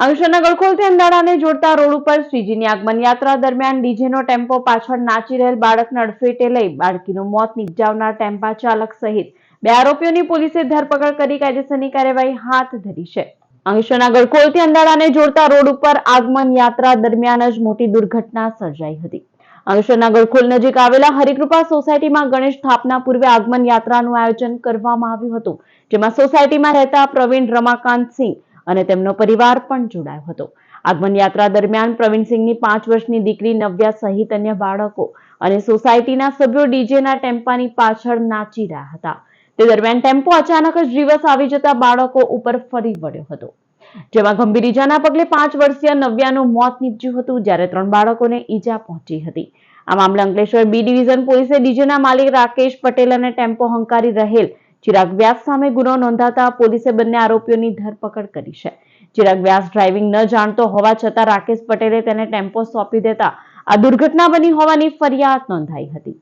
અંકલેશ્વરના ગળખોલથી અંદાડાને જોડતા રોડ ઉપર શ્રીજીની આગમન યાત્રા દરમિયાન ડીજેનો ટેમ્પો પાછળ નાચી રહેલ બાળકને અડફેટે લઈ બાળકીનું મોત નિપજાવનાર ટેમ્પા ચાલક સહિત બે આરોપીઓની પોલીસે ધરપકડ કરી કાયદેસરની કાર્યવાહી હાથ ધરી છે. અંશના ગળખોલથી અંદાડાને જોડતા રોડ ઉપર આગમન યાત્રા દરમિયાન જ મોટી દુર્ઘટના સર્જાઈ હતી. અંશના ગળખોલ નજીક આવેલા હરિકૃપા સોસાયટીમાં ગણેશ સ્થાપના પૂર્વે આગમન યાત્રાનું આયોજન કરવામાં આવ્યું હતું, જેમાં સોસાયટીમાં રહેતા પ્રવીણ રમાકાંત સિંહ અને તેમનો પરિવાર પણ જોડાયો હતો. આગમન યાત્રા દરમિયાન પ્રવીણસિંહની પાંચ વર્ષની દીકરી નવ્યા સહિત અન્ય બાળકો અને સોસાયટીના સભ્યો ડીજેના ટેમ્પાની પાછળ નાચી રહ્યા હતા. તે દરમિયાન ટેમ્પો અચાનક જ દિવસ આવી જતા બાળકો ઉપર ફરી વળ્યો હતો. જેમાં ગંભીર ઈજાના પગલે પાંચ વર્ષીય નવ્યાનું મોત નીપજ્યું હતું, જ્યારે ત્રણ બાળકોને ઈજા પહોંચી હતી. આ મામલે અંકલેશ્વર બી ડિવિઝન પોલીસે ડીજેના માલિક રાકેશ પટેલ અને ટેમ્પો હંકારી રહેલ ચિરાગ વ્યાસ સામે ગુનો નોંધાતા પોલીસે બંને આરોપીઓની ધરપકડ કરી છે. ચિરાગ વ્યાસ ડ્રાઇવિંગ ન જાણતો હોવા છતાં રાકેશ પટેલે તેને ટેમ્પો સોંપી દેતા આ દુર્ઘટના બની હોવાની ફરિયાદ નોંધાઈ હતી.